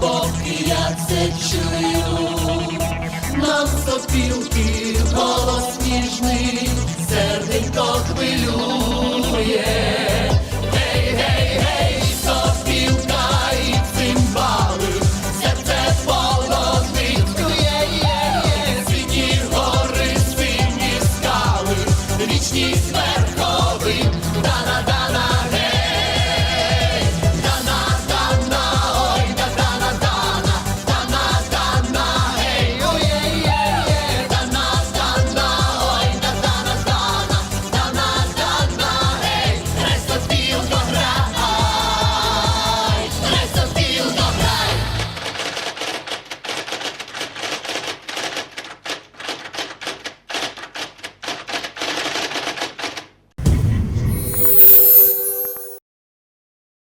Бог, і я це чую, нам сопілки голос ніжний, серденько хвилює. Гей, гей, гей, сопілка і цимбали, серце поло звідкує, світі гори, сині скали, вічні сверхові, дана-дана.